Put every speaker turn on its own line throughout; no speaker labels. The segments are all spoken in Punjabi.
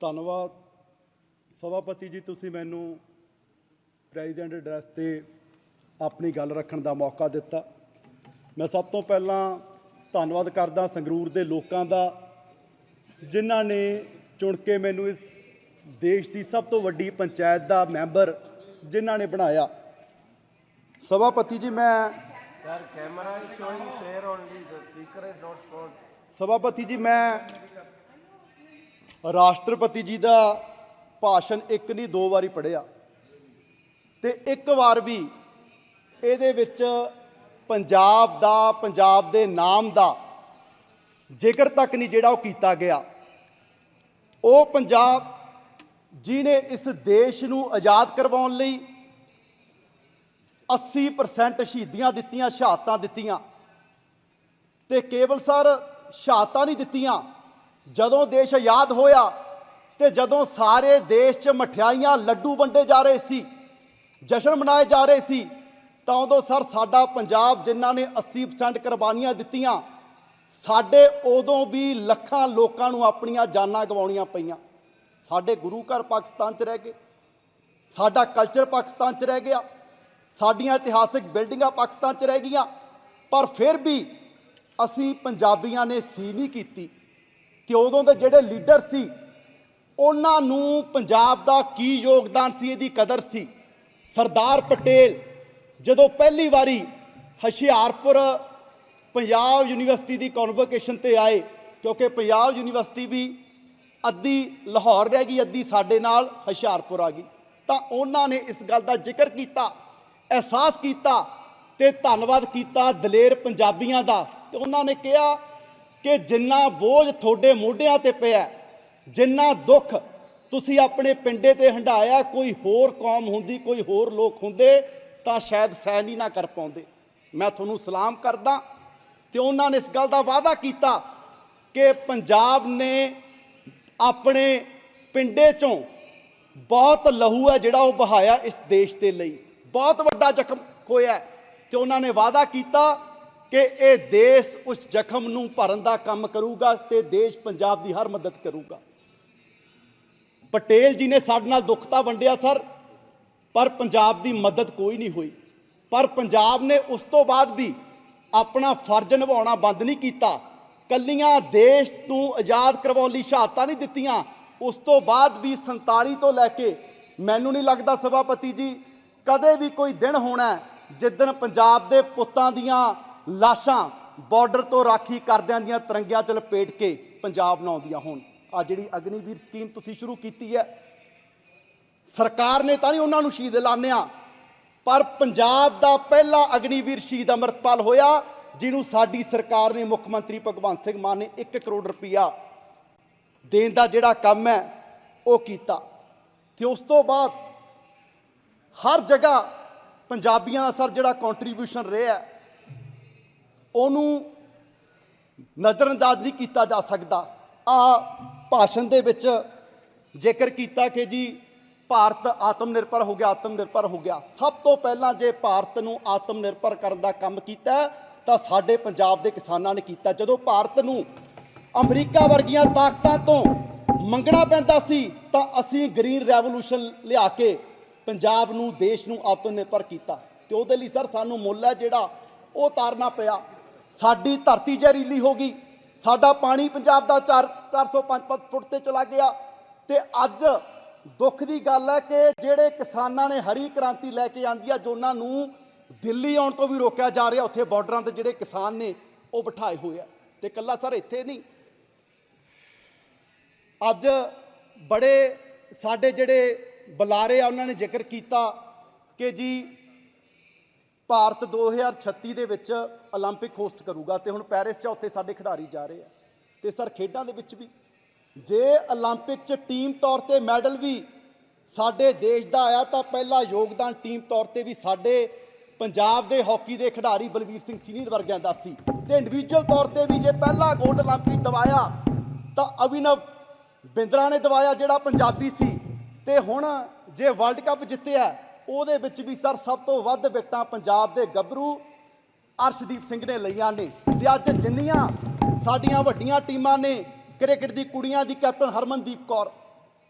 ਧੰਨਵਾਦ ਸਭਾਪਤੀ ਜੀ ਤੁਸੀਂ ਮੈਨੂੰ ਪ੍ਰੈਜ਼ੀਡੈਂਟ ਐਡਰੈਸ ਤੇ ਆਪਣੀ ਗੱਲ ਰੱਖਣ ਦਾ ਮੌਕਾ ਦਿੱਤਾ ਮੈਂ ਸਭ ਤੋਂ ਪਹਿਲਾਂ ਧੰਨਵਾਦ ਕਰਦਾ ਸੰਗਰੂਰ ਦੇ ਲੋਕਾਂ ਦਾ ਜਿਨ੍ਹਾਂ ਨੇ ਚੁਣ ਕੇ ਮੈਨੂੰ ਇਸ ਦੇਸ਼ ਦੀ ਸਭ ਤੋਂ ਵੱਡੀ ਪੰਚਾਇਤ ਦਾ ਮੈਂਬਰ ਜਿਨ੍ਹਾਂ ਨੇ ਬਣਾਇਆ ਸਭਾਪਤੀ ਜੀ ਮੈਂ
camera is showing share only. The speaker is not shown.
ਸਭਾਪਤੀ ਜੀ ਮੈਂ ਰਾਸ਼ਟਰਪਤੀ ਜੀ ਦਾ ਭਾਸ਼ਣ ਇੱਕ ਨਹੀਂ, ਦੋ ਵਾਰੀ ਪੜ੍ਹਿਆ। ਤੇ ਇੱਕ ਵਾਰ ਵੀ ਇਹਦੇ ਵਿੱਚ ਪੰਜਾਬ ਦਾ, ਪੰਜਾਬ ਦੇ ਨਾਮ ਦਾ ਜ਼ਿਕਰ ਤੱਕ ਨਹੀਂ ਜਿਹੜਾ ਉਹ ਕੀਤਾ ਗਿਆ। ਉਹ ਪੰਜਾਬ ਜਿਹਨੇ ਇਸ ਦੇਸ਼ ਨੂੰ ਆਜ਼ਾਦ ਕਰਵਾਉਣ ਲਈ 80% ਸ਼ਹੀਦੀਆਂ ਦਿੱਤੀਆਂ, ਸ਼ਹਾਦਤਾਂ ਦਿੱਤੀਆਂ। ਤੇ ਕੇਵਲ ਸਰ ਸ਼ਹਾਦਤਾਂ ਨਹੀਂ ਦਿੱਤੀਆਂ ਜਦੋਂ ਦੇਸ਼ ਆਜ਼ਾਦ ਹੋਇਆ ਤੇ ਜਦੋਂ ਸਾਰੇ ਦੇਸ਼ 'ਚ ਮਠਿਆਈਆਂ ਲੱਡੂ ਵੰਡੇ ਜਾ ਰਹੇ ਸੀ, ਜਸ਼ਨ ਮਨਾਏ ਜਾ ਰਹੇ ਸੀ, ਤਾਂ ਉਦੋਂ ਸਰ ਸਾਡਾ ਪੰਜਾਬ ਜਿਨ੍ਹਾਂ ਨੇ 80% ਕੁਰਬਾਨੀਆਂ ਦਿੱਤੀਆਂ, ਸਾਡੇ ਉਦੋਂ ਵੀ ਲੱਖਾਂ ਲੋਕਾਂ ਨੂੰ ਆਪਣੀਆਂ ਜਾਨਾਂ ਗਵਾਉਣੀਆਂ ਪਈਆਂ। ਸਾਡੇ ਗੁਰੂ ਘਰ ਪਾਕਿਸਤਾਨ 'ਚ ਰਹਿ ਗਏ, ਸਾਡਾ ਕਲਚਰ ਪਾਕਿਸਤਾਨ 'ਚ ਰਹਿ ਗਿਆ, ਸਾਡੀਆਂ ਇਤਿਹਾਸਿਕ ਬਿਲਡਿੰਗਾਂ ਪਾਕਿਸਤਾਨ 'ਚ ਰਹਿ ਗਈਆਂ, ਪਰ ਫਿਰ ਵੀ ਅਸੀਂ ਪੰਜਾਬੀਆਂ ਨੇ ਸੀ ਨਹੀਂ ਕੀਤੀ। ਕਿ ਉਦੋਂ ਦੇ ਜਿਹੜੇ ਲੀਡਰ ਸੀ, ਉਹਨਾਂ ਨੂੰ ਪੰਜਾਬ ਦਾ ਕੀ ਯੋਗਦਾਨ ਸੀ, ਇਹਦੀ ਕਦਰ ਸੀ। ਸਰਦਾਰ ਪਟੇਲ ਜਦੋਂ ਪਹਿਲੀ ਵਾਰੀ ਹੁਸ਼ਿਆਰਪੁਰ ਪੰਜਾਬ ਯੂਨੀਵਰਸਿਟੀ ਦੀ ਕਨਵੋਕੇਸ਼ਨ ਤੇ ਆਏ, ਕਿਉਂਕਿ ਪੰਜਾਬ ਯੂਨੀਵਰਸਿਟੀ ਵੀ ਅੱਧੀ ਲਾਹੌਰ ਰਹਿ ਗਈ, ਅੱਧੀ ਸਾਡੇ ਨਾਲ ਹੁਸ਼ਿਆਰਪੁਰ ਆ ਗਈ। ਤਾਂ ਉਹਨਾਂ ਨੇ ਇਸ ਗੱਲ ਦਾ ਜ਼ਿਕਰ ਕੀਤਾ, ਅਹਿਸਾਸ ਕੀਤਾ ਤੇ ਧੰਨਵਾਦ ਕੀਤਾ ਦਲੇਰ ਪੰਜਾਬੀਆਂ ਦਾ। ਤੇ ਉਹਨਾਂ ਨੇ ਕਿਹਾ ਕਿ ਜਿੰਨਾ ਬੋਝ ਤੁਹਾਡੇ ਮੋਢਿਆਂ ਤੇ ਪਿਆ ਜਿੰਨਾ ਦੁੱਖ ਤੁਸੀਂ ਆਪਣੇ ਪਿੰਡੇ ਤੇ ਹੰਢਾਇਆ, ਕੋਈ ਹੋਰ ਕੌਮ ਹੁੰਦੀ, ਕੋਈ ਹੋਰ ਲੋਕ ਹੁੰਦੇ, ਤਾਂ ਸ਼ਾਇਦ ਸਹਿਣ ਹੀ ਨਾ ਕਰ ਪਾਉਂਦੇ। ਮੈਂ ਤੁਹਾਨੂੰ ਸਲਾਮ ਕਰਦਾ ਤੇ ਉਹਨਾਂ ਨੇ ਇਸ ਗੱਲ ਦਾ ਵਾਅਦਾ ਕੀਤਾ ਕਿ ਪੰਜਾਬ ਨੇ ਆਪਣੇ ਪਿੰਡੇ ਚੋਂ ਬਹੁਤ ਲਹੂ ਹੈ ਜਿਹੜਾ ਉਹ ਬਹਾਇਆ ਇਸ ਦੇਸ਼ ਦੇ ਲਈ। ਬਹੁਤ ਵੱਡਾ ਜ਼ਖਮ ਹੋਇਆ ਹੈ ਤੇ ਉਹਨਾਂ ਨੇ ਵਾਅਦਾ ਕੀਤਾ ਕਿ ਇਹ ਦੇਸ਼ ਉਸ ਜ਼ਖਮ ਨੂੰ ਭਰਨ ਦਾ ਕੰਮ ਕਰੂਗਾ ਤੇ ਦੇਸ਼ ਪੰਜਾਬ ਦੀ ਹਰ ਮਦਦ ਕਰੂਗਾ। ਪਟੇਲ ਜੀ ਨੇ ਸਾਡੇ ਨਾਲ ਦੁੱਖ ਤਾਂ ਵੰਡਿਆ ਸਰ, ਪਰ ਪੰਜਾਬ ਦੀ ਮਦਦ ਕੋਈ ਨਹੀਂ ਹੋਈ। ਪਰ ਪੰਜਾਬ ਨੇ ਉਸ ਤੋਂ ਬਾਅਦ ਵੀ ਆਪਣਾ ਫਰਜ਼ ਨਿਭਾਉਣਾ ਬੰਦ ਨਹੀਂ ਕੀਤਾ। ਕੱਲੀਆਂ ਦੇਸ਼ ਨੂੰ ਆਜ਼ਾਦ ਕਰਵਾਉਣ ਲਈ ਸ਼ਹਾਦਤਾਂ ਨਹੀਂ ਦਿੱਤੀਆਂ। ਉਸ ਤੋਂ ਬਾਅਦ ਵੀ 47 ਤੋਂ ਲੈ ਕੇ ਮੈਨੂੰ ਨਹੀਂ ਲੱਗਦਾ ਸਭਾਪਤੀ ਜੀ, ਕਦੇ ਵੀ ਕੋਈ ਦਿਨ ਹੋਣਾ ਹੈ ਜਿੱਦਣ ਪੰਜਾਬ ਦੇ ਪੁੱਤਾਂ ਦੀਆਂ ਲਾਸ਼ਾਂ ਬਾਰਡਰ ਤੋਂ ਰਾਖੀ ਕਰਦਿਆਂ ਦੀਆਂ ਤਿਰੰਗਿਆਂ 'ਚ ਲਪੇਟ ਕੇ ਪੰਜਾਬ ਨੂੰ ਆਉਂਦੀਆਂ ਹੋਣ। ਆ ਜਿਹੜੀ ਅਗਨੀਵੀਰ ਸਕੀਮ ਤੁਸੀਂ ਸ਼ੁਰੂ ਕੀਤੀ ਹੈ, ਸਰਕਾਰ ਨੇ ਤਾਂ ਨਹੀਂ ਉਹਨਾਂ ਨੂੰ ਸ਼ਹੀਦ ਐਲਾਨਿਆ, ਪਰ ਪੰਜਾਬ ਦਾ ਪਹਿਲਾ ਅਗਨੀਵੀਰ ਸ਼ਹੀਦ ਅੰਮ੍ਰਿਤਪਾਲ ਹੋਇਆ, ਜਿਹਨੂੰ ਸਾਡੀ ਸਰਕਾਰ ਨੇ ਮੁੱਖ ਮੰਤਰੀ ਭਗਵੰਤ ਸਿੰਘ ਮਾਨ ਨੇ 1 ਕਰੋੜ ਰੁਪਇਆ ਦੇਣ ਦਾ ਜਿਹੜਾ ਕੰਮ ਹੈ, ਉਹ ਕੀਤਾ। ਤੇ ਉਸ ਤੋਂ ਬਾਅਦ ਹਰ ਜਗ੍ਹਾ ਪੰਜਾਬੀਆਂ ਦਾ ਸਰ ਜਿਹੜਾ ਕੰਟਰੀਬਿਊਸ਼ਨ ਰਿਹਾ ਉਹਨੂੰ ਨਜ਼ਰਅੰਦਾਜ਼ ਨਹੀਂ ਕੀਤਾ ਜਾ ਸਕਦਾ। ਆ ਭਾਸ਼ਣ ਦੇ ਵਿੱਚ ਜੇਕਰ ਕੀਤਾ ਕਿ ਜੀ ਭਾਰਤ ਆਤਮ ਨਿਰਭਰ ਹੋ ਗਿਆ ਆਤਮ ਨਿਰਭਰ ਹੋ ਗਿਆ। ਸਭ ਤੋਂ ਪਹਿਲਾਂ ਜੇ ਭਾਰਤ ਨੂੰ ਆਤਮ ਨਿਰਭਰ ਕਰਨ ਦਾ ਕੰਮ ਕੀਤਾ ਤਾਂ ਸਾਡੇ ਪੰਜਾਬ ਦੇ ਕਿਸਾਨਾਂ ਨੇ ਕੀਤਾ। ਜਦੋਂ ਭਾਰਤ ਨੂੰ ਅਮਰੀਕਾ ਵਰਗੀਆਂ ਤਾਕਤਾਂ ਤੋਂ ਮੰਗਣਾ ਪੈਂਦਾ ਸੀ, ਤਾਂ ਅਸੀਂ ਗ੍ਰੀਨ ਰੈਵੋਲੂਸ਼ਨ ਲਿਆ ਕੇ ਪੰਜਾਬ ਨੂੰ, ਦੇਸ਼ ਨੂੰ ਆਤਮ ਨਿਰਭਰ ਕੀਤਾ। ਤੇ ਉਹਦੇ ਲਈ ਸਰ ਸਾਨੂੰ ਮੁੱਲ ਹੈ ਜਿਹੜਾ ਉਹ ਤਾਰਨਾ ਪਿਆ। ਸਾਡੀ ਧਰਤੀ ਜ਼ਹਿਰੀਲੀ ਹੋ ਗਈ। ਸਾਡਾ ਪਾਣੀ ਪੰਜਾਬ ਦਾ 4 405 ਫੁੱਟ ਤੇ ਚਲਾ ਗਿਆ। ਤੇ ਅੱਜ ਦੁੱਖ ਦੀ ਗੱਲ ਹੈ ਕਿ ਜਿਹੜੇ ਕਿਸਾਨਾਂ ਨੇ ਹਰੀ ਕ੍ਰਾਂਤੀ ਲੈ ਕੇ ਆਂਦੀ ਆ ਜੋਨਾਂ ਨੂੰ ਦਿੱਲੀ ਆਉਣ ਤੋਂ ਵੀ ਰੋਕਿਆ ਜਾ ਰਿਹਾ, ਉੱਥੇ ਬਾਰਡਰਾਂ ਤੇ ਜਿਹੜੇ ਕਿਸਾਨ ਨੇ, ਉਹ ਬਿਠਾਏ ਹੋਏ ਆ। ਤੇ ਕੱਲਾ ਸਰ ਇੱਥੇ ਨਹੀਂ। ਅੱਜ ਬੜੇ ਸਾਡੇ ਜਿਹੜੇ ਬੁਲਾਰੇ ਆ, ਉਹਨਾਂ ਨੇ ਜ਼ਿਕਰ ਕੀਤਾ ਕਿ ਜੀ ਭਾਰਤ 2036 ਦੇ ਵਿੱਚ 올림픽 ਹੋਸਟ ਕਰੂਗਾ ਤੇ ਹੁਣ ਪੈਰਿਸ 'ਚ ਉੱਥੇ ਸਾਡੇ ਖਿਡਾਰੀ ਜਾ ਰਹੇ ਆ ਤੇ ਸਰ ਖੇਡਾਂ ਦੇ ਵਿੱਚ ਵੀ ਜੇ 올림픽 'ਚ ਟੀਮ ਤੌਰ ਤੇ ਮੈਡਲ ਵੀ ਸਾਡੇ ਦੇਸ਼ ਦਾ ਆਇਆ ਤਾਂ ਪਹਿਲਾ ਯੋਗਦਾਨ ਟੀਮ ਤੌਰ ਤੇ ਵੀ ਸਾਡੇ ਪੰਜਾਬ ਦੇ ਹਾਕੀ ਦੇ ਖਿਡਾਰੀ ਬਲਵੀਰ ਸਿੰਘ ਸੀਨੀਅਰ ਵਰਗਿਆਂ ਦਾ ਸੀ ਤੇ ਇੰਡੀਵਿਜੂਅਲ ਤੌਰ ਤੇ ਵੀ ਜੇ ਪਹਿਲਾ ਗੋਲਡ 올림픽 ਦਵਾਇਆ ਤਾਂ ਅਭਿਨਵ ਬਿੰਦਰਾ ਨੇ ਦਵਾਇਆ ਜਿਹੜਾ ਪੰਜਾਬੀ ਸੀ ਤੇ ਹੁਣ ਜੇ ਵਰਲਡ ਕੱਪ ਜਿੱਤਿਆ ਉਹਦੇ ਵਿੱਚ ਵੀ ਸਰ ਸਭ ਤੋਂ ਵੱਧ ਵਿਕਟਾਂ ਪੰਜਾਬ ਦੇ ਗੱਭਰੂ ਅਰਸ਼ਦੀਪ ਸਿੰਘ ਨੇ ਲਈਆਂ ਨੇ। ਤੇ ਅੱਜ ਜਿੰਨੀਆਂ ਸਾਡੀਆਂ ਵੱਡੀਆਂ ਟੀਮਾਂ ਨੇ ਕ੍ਰਿਕਟ ਦੀ ਕੁੜੀਆਂ ਦੀ ਕੈਪਟਨ ਹਰਮਨਦੀਪ ਕੌਰ,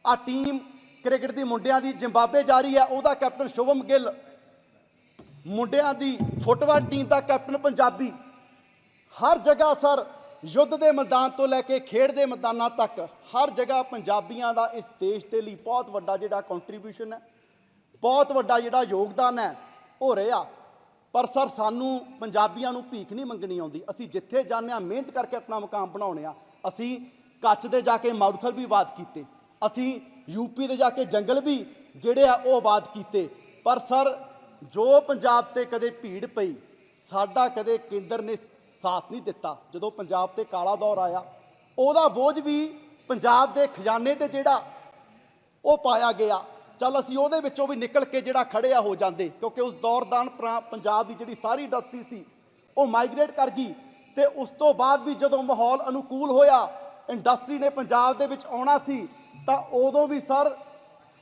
ਆ ਟੀਮ ਕ੍ਰਿਕਟ ਦੀ ਮੁੰਡਿਆਂ ਦੀ ਜ਼ਿੰਬਾਬਵੇ ਜਾ ਰਹੀ ਹੈ, ਉਹਦਾ ਕੈਪਟਨ ਸ਼ੁਭਮ ਗਿੱਲ, ਮੁੰਡਿਆਂ ਦੀ ਫੁੱਟਬਾਲ ਟੀਮ ਦਾ ਕੈਪਟਨ ਪੰਜਾਬੀ। ਹਰ ਜਗ੍ਹਾ ਸਰ ਯੁੱਧ ਦੇ ਮੈਦਾਨ ਤੋਂ ਲੈ ਕੇ ਖੇਡ ਦੇ ਮੈਦਾਨਾਂ ਤੱਕ ਹਰ ਜਗ੍ਹਾ ਪੰਜਾਬੀਆਂ ਦਾ ਇਸ ਦੇਸ਼ ਦੇ ਲਈ ਬਹੁਤ ਵੱਡਾ ਜਿਹੜਾ ਕੰਟਰੀਬਿਊਸ਼ਨ ਹੈ। ਬਹੁਤ ਵੱਡਾ ਜਿਹੜਾ ਯੋਗਦਾਨ ਹੈ ਹੋ ਰਿਹਾ। ਪਰ ਸਰ, ਸਾਨੂੰ ਪੰਜਾਬੀਆਂ ਨੂੰ ਭੀਖ ਨਹੀਂ ਮੰਗਣੀ ਆਉਂਦੀ। ਅਸੀਂ ਜਿੱਥੇ ਜਾਂਦੇ ਹਾਂ, ਮਿਹਨਤ ਕਰਕੇ ਆਪਣਾ ਮੁਕਾਮ ਬਣਾਉਣੇ ਆ ਅਸੀਂ ਕੱਚ ਦੇ ਜਾ ਕੇ ਮਾਰੂਥਲ ਵੀ ਆਬਾਦ ਕੀਤੇ। ਅਸੀਂ ਯੂਪੀ ਦੇ ਜਾ ਕੇ ਜੰਗਲ ਵੀ ਜਿਹੜੇ ਆ, ਉਹ ਆਬਾਦ ਕੀਤੇ। ਪਰ ਸਰ, ਜੋ ਪੰਜਾਬ ਤੇ ਕਦੇ ਭੀੜ ਪਈ, ਸਾਡਾ ਕਦੇ ਕੇਂਦਰ ਨੇ ਸਾਥ ਨਹੀਂ ਦਿੱਤਾ। ਜਦੋਂ ਪੰਜਾਬ ਤੇ ਕਾਲਾ ਦੌਰ ਆਇਆ, ਉਹਦਾ ਬੋਝ ਵੀ ਪੰਜਾਬ ਦੇ ਖਜ਼ਾਨੇ ਤੇ ਜਿਹੜਾ, ਉਹ ਪਾਇਆ ਗਿਆ। ਚੱਲ ਅਸੀਂ ਉਹਦੇ ਵਿੱਚੋਂ ਵੀ ਨਿਕਲ ਕੇ ਜਿਹੜਾ ਖੜਿਆ ਹੋ ਜਾਂਦੇ, ਕਿਉਂਕਿ ਉਸ ਦੌਰਦਾਨ ਪ੍ਰਾ- ਪੰਜਾਬ ਦੀ ਜਿਹੜੀ ਸਾਰੀ ਇੰਡਸਟਰੀ ਸੀ, ਉਹ ਮਾਈਗ੍ਰੇਟ ਕਰ ਗਈ ਤੇ ਉਸ ਤੋਂ ਬਾਅਦ ਵੀ ਜਦੋਂ ਮਾਹੌਲ ਅਨੁਕੂਲ ਹੋਇਆ ਇੰਡਸਟਰੀ ਨੇ ਪੰਜਾਬ ਦੇ ਵਿੱਚ ਆਉਣਾ ਸੀ, ਤਾਂ ਉਦੋਂ ਵੀ ਸਰ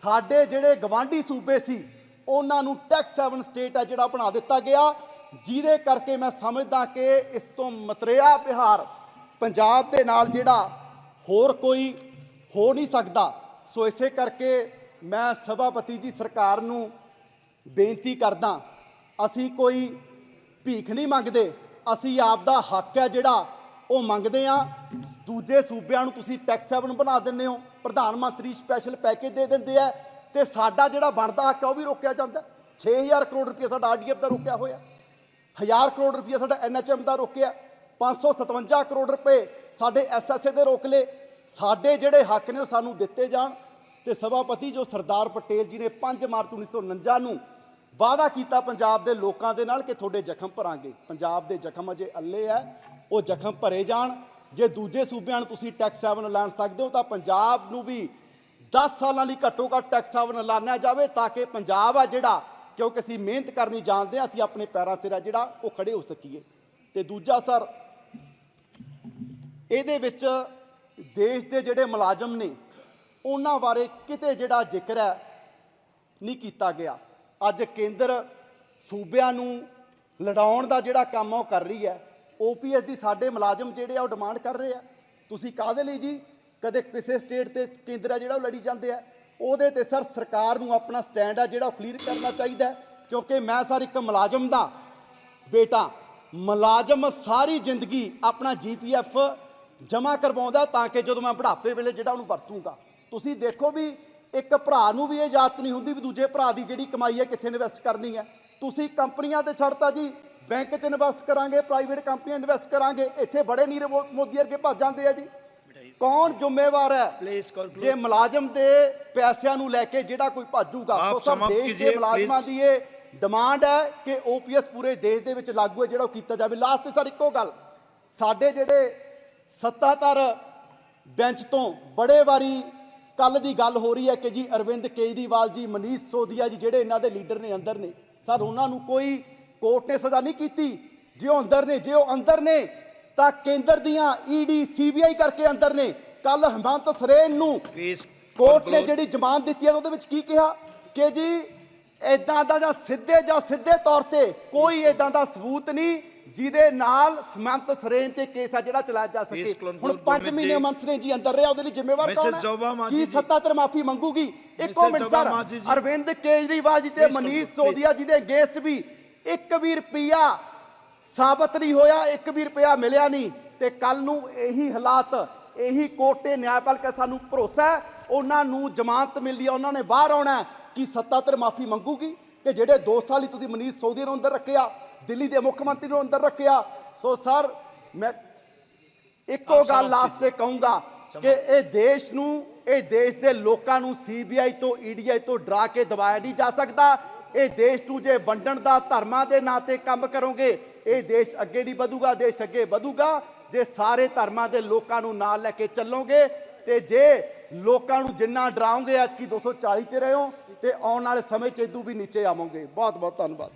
ਸਾਡੇ ਜਿਹੜੇ ਗਵਾਂਢੀ ਸੂਬੇ ਸੀ, ਉਹਨਾਂ ਨੂੰ ਟੈਕਸ 7 ਸਟੇਟ ਹੈ ਜਿਹੜਾ ਬਣਾ ਦਿੱਤਾ ਗਿਆ, ਜਿਹਦੇ ਕਰਕੇ ਮੈਂ ਸਮਝਦਾ ਕਿ ਇਸ ਤੋਂ ਮਤਰੇਆ ਬਿਹਾਰ ਪੰਜਾਬ ਦੇ ਨਾਲ ਜਿਹੜਾ ਹੋਰ ਕੋਈ ਹੋ ਨਹੀਂ ਸਕਦਾ। ਸੋ ਇਸੇ ਕਰਕੇ ਮੈਂ ਸਭਾਪਤੀ ਜੀ ਸਰਕਾਰ ਨੂੰ ਬੇਨਤੀ ਕਰਦਾ, ਅਸੀਂ ਕੋਈ ਭੀਖ ਨਹੀਂ ਮੰਗਦੇ, ਅਸੀਂ ਆਪ ਦਾ ਹੱਕ ਹੈ ਜਿਹੜਾ ਉਹ ਮੰਗਦੇ ਆ ਦੂਜੇ ਸੂਬਿਆਂ ਨੂੰ ਤੁਸੀਂ ਟੈਕਸ ਹੈਵਨ ਬਣਾ ਦਿੰਦੇ ਹੋ, ਪ੍ਰਧਾਨ ਮੰਤਰੀ ਸਪੈਸ਼ਲ ਪੈਕੇਜ ਦੇ ਦਿੰਦੇ ਆ, ਤੇ ਸਾਡਾ ਜਿਹੜਾ ਬਣਦਾ ਹੱਕ ਹੈ ਉਹ ਵੀ ਰੋਕਿਆ ਜਾਂਦਾ। 6000 ਕਰੋੜ ਰੁਪਏ ਸਾਡਾ ਆਰਡੀਐਫ ਦਾ ਰੋਕਿਆ ਹੋਇਆ 1000 ਕਰੋੜ ਰੁਪਏ ਸਾਡਾ ਐਨਐਚਐਮ ਦਾ ਰੋਕਿਆ 557 ਕਰੋੜ ਰੁਪਏ ਸਾਡੇ ਐਸਐਸਏ ਦੇ ਰੋਕ ਲਏ। ਸਾਡੇ ਜਿਹੜੇ ਹੱਕ ਨੇ ਉਹ ਸਾਨੂੰ ਦਿੱਤੇ ਜਾਣ। ਤੇ ਸਭਾਪਤੀ ਜੋ ਸਰਦਾਰ ਪਟੇਲ ਜੀ ਨੇ 5 ਮਾਰਚ 1949 ਨੂੰ ਵਾਅਦਾ ਕੀਤਾ ਪੰਜਾਬ ਦੇ ਲੋਕਾਂ ਦੇ ਨਾਲ ਕਿ ਤੁਹਾਡੇ ਜ਼ਖਮ ਭਰਾਂਗੇ। ਪੰਜਾਬ ਦੇ ਜ਼ਖਮ ਅਜੇ ਅੱਲੇ ਹੈ, ਉਹ ਜ਼ਖਮ ਭਰੇ ਜਾਣ। ਜੇ ਦੂਜੇ ਸੂਬਿਆਂ ਨੂੰ ਤੁਸੀਂ ਟੈਕਸ ਹੈਵਨ ਐਲਾਨ ਸਕਦੇ ਹੋ ਤਾਂ ਪੰਜਾਬ ਨੂੰ ਵੀ 10 ਸਾਲਾਂ ਲਈ ਘੱਟੋ ਘੱਟ ਟੈਕਸ ਹੈਵਨ ਐਲਾਨਿਆ ਜਾਵੇ ਤਾਂ ਕਿ ਪੰਜਾਬ ਆ ਜਿਹੜਾ, ਕਿਉਂਕਿ ਅਸੀਂ ਮਿਹਨਤ ਕਰਨੀ ਜਾਣਦੇ ਹਾਂ, ਅਸੀਂ ਆਪਣੇ ਪੈਰਾਂ ਸਿਰ ਆ ਜਿਹੜਾ, ਉਹ ਖੜੇ ਹੋ ਸਕੀਏ। ਤੇ ਦੂਜਾ ਸਰ, ਇਹਦੇ ਵਿੱਚ ਦੇਸ਼ ਦੇ ਜਿਹੜੇ ਮੁਲਾਜ਼ਮ ਨੇ ਉਹਨਾਂ ਬਾਰੇ ਕਿਤੇ ਜਿਹੜਾ ਜ਼ਿਕਰ ਹੈ ਨਹੀਂ ਕੀਤਾ ਗਿਆ। ਅੱਜ ਕੇਂਦਰ ਸੂਬਿਆਂ ਨੂੰ ਲੜਾਉਣ ਦਾ ਜਿਹੜਾ ਕੰਮ ਉਹ ਕਰ ਰਹੀ ਹੈ। ਓਪੀਐਸ ਦੀ ਸਾਡੇ ਮੁਲਾਜ਼ਮ ਜਿਹੜੇ ਆ ਉਹ ਡਿਮਾਂਡ ਕਰ ਰਹੇ ਆ। ਤੁਸੀਂ ਕਾਹਦੇ ਲਈ ਜੀ? ਕਦੇ ਕਿਸੇ ਸਟੇਟ ਤੇ ਕੇਂਦਰ ਆ ਜਿਹੜਾ ਉਹ ਲੜੀ ਜਾਂਦੇ ਆ। ਉਹਦੇ ਤੇ ਸਰ ਸਰਕਾਰ ਨੂੰ ਆਪਣਾ ਸਟੈਂਡ ਆ ਜਿਹੜਾ ਉਹ ਕਲੀਅਰ ਕਰਨਾ ਚਾਹੀਦਾ ਕਿਉਂਕਿ ਮੈਂ ਸਰ ਇੱਕ ਮੁਲਾਜ਼ਮ ਦਾ ਬੇਟਾ। ਮੁਲਾਜ਼ਮ ਸਾਰੀ ਜ਼ਿੰਦਗੀ ਆਪਣਾ ਜੀਪੀਐਫ ਜਮ੍ਹਾਂ ਕਰਵਾਉਂਦਾ ਤਾਂ ਕਿ ਜਦੋਂ ਮੈਂ ਬੁਢਾਪੇ ਵੇਲੇ ਜਿਹੜਾ ਉਹਨੂੰ ਵਰਤੂੰਗਾ। ਤੁਸੀਂ ਦੇਖੋ ਵੀ ਇੱਕ ਭਰਾ ਨੂੰ ਵੀ ਇਹ ਯਾਦ ਨਹੀਂ ਹੁੰਦੀ ਵੀ ਦੂਜੇ ਭਰਾ ਦੀ ਜਿਹੜੀ ਕਮਾਈ ਹੈ ਕਿੱਥੇ ਇਨਵੈਸਟ ਕਰਨੀ ਹੈ ਤੁਸੀਂ ਕੰਪਨੀਆਂ ਤੇ ਛੱਡਤਾ ਜੀ ਬੈਂਕ 'ਚ ਇਨਵੈਸਟ ਕਰਾਂਗੇ ਪ੍ਰਾਈਵੇਟ ਕੰਪਨੀਆਂ ਇਨਵੈਸਟ ਕਰਾਂਗੇ ਇੱਥੇ ਬੜੇ ਨੀਰੇ ਮੋਦੀ ਵਰਗੇ ਭੱਜ ਜਾਂਦੇ ਆ ਜੀ ਕੌਣ ਜ਼ਿੰਮੇਵਾਰ ਹੈ. ਜੇ ਮੁਲਾਜ਼ਮ ਦੇ ਪੈਸਿਆਂ ਨੂੰ ਲੈ ਕੇ ਜਿਹੜਾ ਕੋਈ ਭਾਜੂਗਾ ਸੋ
ਸਮਾਪਤ
ਦੇਸ਼ ਦੇ ਮੁਲਾਜ਼ਮਾਂ. ਦੀ ਇਹ ਡਿਮਾਂਡ ਹੈ ਕਿ ਓਪੀਐਸ ਪੂਰੇ ਦੇਸ਼ ਦੇ ਵਿੱਚ ਲਾਗੂ ਹੈ ਜਿਹੜਾ ਉਹ ਕੀਤਾ ਜਾਵੇ ਲਾਸਟ ਤੇ ਸਰ ਇੱਕੋ ਗੱਲ ਸਾਡੇ ਜਿਹੜੇ ਸੱਤਾਧਰ ਬੈਂਚ ਤੋਂ ਬੜੇ ਵਾਰੀ ਕੱਲ ਦੀ ਗੱਲ ਹੋ ਰਹੀ ਹੈ ਕਿ ਜੀ ਅਰਵਿੰਦ ਕੇਜਰੀਵਾਲ ਜੀ ਮਨੀਸ਼ ਸੋਦੀਆ ਜੀ ਜਿਹੜੇ ਇਹਨਾਂ ਦੇ ਲੀਡਰ ਨੇ ਅੰਦਰ ਨੇ ਸਰ ਉਹਨਾਂ ਨੂੰ ਕੋਈ ਕੋਰਟ ਨੇ ਸਜ਼ਾ ਨਹੀਂ ਕੀਤੀ। ਜੇ ਉਹ ਅੰਦਰ ਨੇ ਜੇ ਉਹ ਅੰਦਰ ਨੇ ਤਾਂ ਕੇਂਦਰ ਦੀਆਂ ਈਡੀ ਸੀਬੀਆਈ ਕਰਕੇ ਅੰਦਰ ਨੇ। ਕੱਲ ਹਮੰਤ ਸਰੇਨ ਨੂੰ ਕੋਰਟ ਨੇ. ਜਿਹੜੀ ਜ਼ਮਾਨਤ ਦਿੱਤੀ ਹੈ ਉਹਦੇ ਵਿੱਚ ਕੀ ਕਿਹਾ? ਕਿ ਜੀ ਇਦਾਂ ਦਾ ਜਾਂ ਸਿੱਧੇ ਜਾਂ ਸਿੱਧੇ ਤੌਰ ਤੇ ਕੋਈ ਇਦਾਂ ਦਾ ਸਬੂਤ ਨਹੀਂ ਜਿਹਦੇ ਨਾਲ ਸਮੰਤ ਸਰੇਨ ਤੇ ਕੇਸ ਆ ਜਿਹੜਾ ਚਲਾਇਆ ਜਾ ਸਕੇ ਹੁਣ 5
ਗੁਰਮੀਤ
ਮਹੀਨੇ। ਮੰਤ ਨੇ ਜੀ ਅੰਦਰ ਰਿਹਾ ਉਹਦੇ ਲਈ ਜ਼ਿੰਮੇਵਾਰ. ਕੌਣ ਹੈ ਕੀ
ਜੀ।
ਸੱਤਾਧਰ ਮਾਫੀ ਮੰਗੂਗੀ ਇੱਕੋ. Minute sir. ਅਰਵਿੰਦ ਕੇਜਰੀਵਾਲ ਜੀ ਤੇ ਮਨੀਸ਼ ਸੋਦੀਆ ਜੀ ਦੇ ਅਗੇਂਸਟ ਵੀ ਇੱਕ ਵੀ ਰੁਪਿਆ ਸਾਬਤ ਨਹੀਂ ਹੋਇਆ ਇੱਕ ਵੀ ਰੁਪਿਆ ਮਿਲਿਆ ਨਹੀਂ ਤੇ ਕੱਲ ਨੂੰ ਇਹੀ ਹਾਲਾਤ ਇਹੀ ਕੋਰਟ ਤੇ ਨਿਆਂਪਾਲਿਕਾ ਸਾਨੂੰ ਭਰੋਸਾ ਉਹਨਾਂ ਨੂੰ ਜ਼ਮਾਨਤ ਮਿਲਦੀ ਹੈ ਉਹਨਾਂ ਨੇ ਬਾਹਰ ਆਉਣਾ। ਕੀ ਸੱਤਾਧਰ ਮਾਫੀ ਮੰਗੂਗੀ ਕਿ ਜਿਹੜੇ 2 ਸਾਲ ਹੀ ਤੁਸੀਂ ਮਨੀਸ਼ ਸੋਦੀਆ ਨੂੰ ਅੰਦਰ ਰੱਖਿਆ ਦਿੱਲੀ ਦੇ ਮੁੱਖ ਮੰਤਰੀ ਨੂੰ ਅੰਦਰ ਰੱਖਿਆ। ਸੋ ਸਰ ਮੈਂ ਇੱਕੋ ਗੱਲ ਲਾਸਟ ਤੇ ਕਹੂੰਗਾ ਕਿ ਇਹ ਦੇਸ਼ ਨੂੰ ਇਹ ਦੇਸ਼ ਦੇ ਲੋਕਾਂ ਨੂੰ ਸੀਬੀਆਈ ਤੋਂ ਈਡੀਆਈ ਤੋਂ ਡਰਾ ਕੇ ਦਬਾਇਆ ਨਹੀਂ ਜਾ ਸਕਦਾ। ਇਹ ਦੇਸ਼ ਨੂੰ ਜੇ ਵੰਡਣ ਦਾ ਧਰਮਾਂ ਦੇ ਨਾਂ ਤੇ ਕੰਮ ਕਰੋਗੇ ਇਹ ਦੇਸ਼ ਅੱਗੇ ਨਹੀਂ ਵਧੂਗਾ ਦੇਸ਼ ਅੱਗੇ ਵਧੂਗਾ। ਜੇ ਸਾਰੇ ਧਰਮਾਂ ਦੇ ਲੋਕਾਂ ਨੂੰ ਨਾਲ ਲੈ ਕੇ ਚੱਲੋਗੇ ਤੇ ਜੇ ਲੋਕਾਂ ਨੂੰ ਜਿੰਨਾ ਡਰਾਓਗੇ ਐਤਕੀ 240 ਤੇ ਰਹੇ ਹੋ ਤੇ ਆਉਣ ਵਾਲੇ ਸਮੇਂ 'ਚ ਇਦੂ ਵੀ ਨੀਚੇ ਆਵਾਂਗੇ। ਬਹੁਤ ਬਹੁਤ ਧੰਨਵਾਦ।